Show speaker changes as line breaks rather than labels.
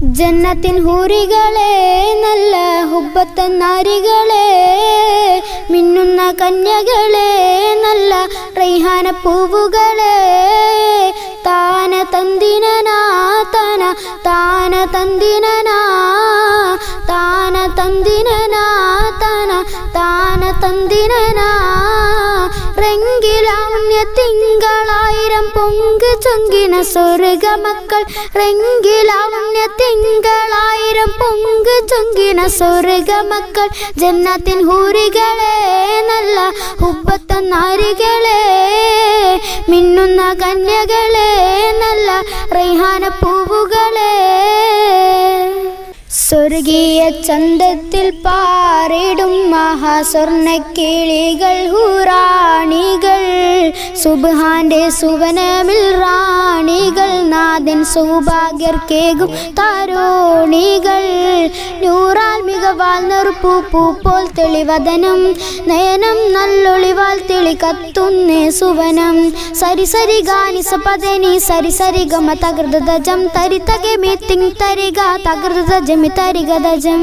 ജന്നത്തിൻ ഹൂറികളെ നല്ല ഹുബത്തൻ നാരികളെ മിന്നുന്ന കന്യകളെ നല്ല റൈഹാന പൂവുകളെ. താന തന്തിനനാ താന താന തന്തിനനാ താന തന്തിനനാ താന താന തന്തിനനാ. റെങ്കിലാവുണ്യ തിങ്കളായിരം പൊങ്ക് ചൊങ്കിന സ്വർഗ മക്കൾ റെങ്കിലാവുണ്യ തിങ്കളായിരം പൊങ്ക് ചൊങ്കിന സ്വർഗ മക്കൾ ജന്നത്തിൻ ഹൂരികളെ നല്ല ഉപ്പത്ത നാരികളെ മിന്നുന്ന കന്യകളെ നല്ല റൈഹാന പൂവുകളെ സ്വർഗീയ ചന്തത്തിൽ പാറിടും മഹാസ്വർണക്കിളികൾ ഹുറാണികൾ സുബാന്റെ സുവനമിൽ റാണികൾ നാഥൻ സൗഭാഗ്യർക്കേകും താരോണികൾ. നൂറാൽ മികവാൽ നെറുപ്പു പൂപ്പോൾ തെളിവദനം നയനം നല്ലൊളിവാൽ തെളി കത്തുന്നേ സുവനം. സരിസരി ഗാനിസ പതനി സരിസരി സരി സരി ഗമ തകൃത തരിതകെ തരി തകെ മീത്തിങ് തരിക തകൃത ജമി തരിക ദജം